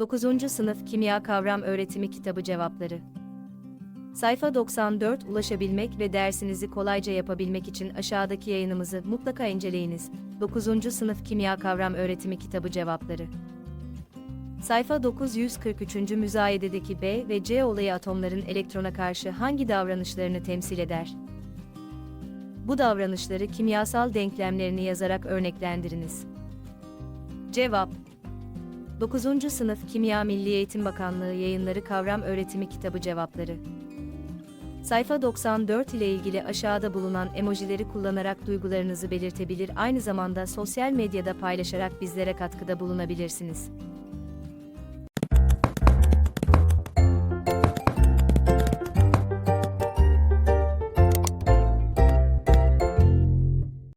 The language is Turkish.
9. Sınıf Kimya Kavram Öğretimi Kitabı Cevapları Sayfa 94 Ulaşabilmek ve dersinizi kolayca yapabilmek için aşağıdaki yayınımızı mutlaka inceleyiniz. 9. Sınıf Kimya Kavram Öğretimi Kitabı Cevapları Sayfa 943. Müzayededeki B ve C olayı atomların elektrona karşı hangi davranışlarını temsil eder? Bu davranışları kimyasal denklemlerini yazarak örneklendiriniz. Cevap 9. Sınıf Kimya Milli Eğitim Bakanlığı Yayınları Kavram Öğretimi Kitabı Cevapları Sayfa 94 ile ilgili aşağıda bulunan emojileri kullanarak duygularınızı belirtebilir aynı zamanda sosyal medyada paylaşarak bizlere katkıda bulunabilirsiniz.